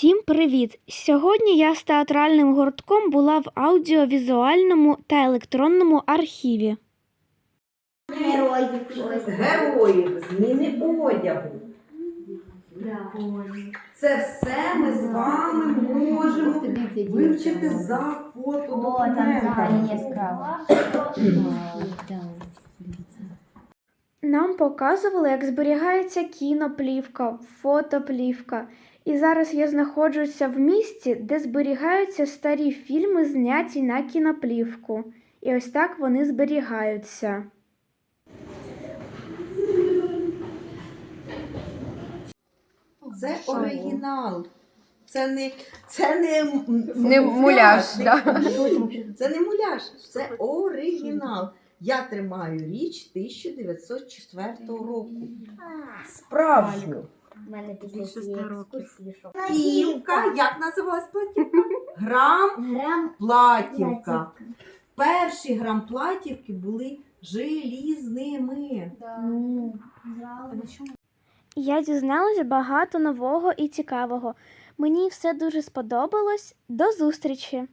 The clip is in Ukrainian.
Всім привіт! Сьогодні я з театральним гуртком була в аудіовізуальному та електронному архіві. Герої ось. героїв, зміни одягу. Це все ми з вами можемо вивчити за О, там взагалі яскраво. Показували, як зберігається кіноплівка, фотоплівка. І зараз я знаходжуся в місті, де зберігаються старі фільми, зняті на кіноплівку. І ось так вони зберігаються. Це оригінал. Це не, це не, Не муляж, муляж, да. Це не муляж, це оригінал. Я тримаю річ 1904 року. Справжню. У мене? Платівка. Як називалась платівка? Грам Грам платівка. Перші грам платівки були желізними. Ну, Я дізналася багато нового і цікавого. Мені все дуже сподобалось. До зустрічі!